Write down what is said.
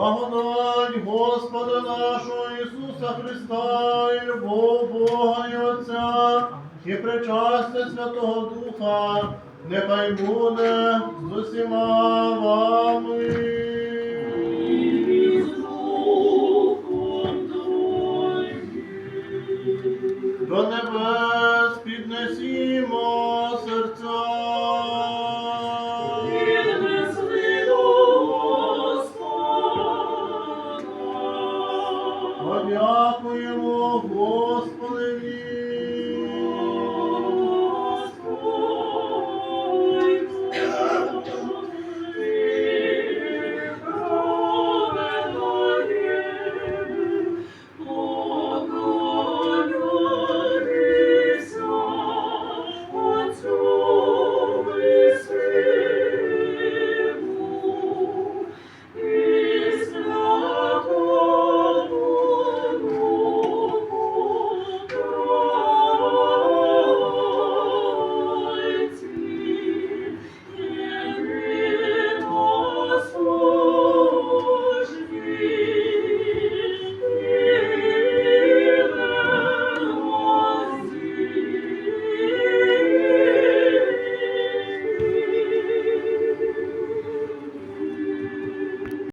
Благодать Господа нашого Ісуса Христа, і любов Бога і Отця, і причастя Святого Духа, нехай буде з усіма вами. До небес піднесімо Подякуємо Господеві.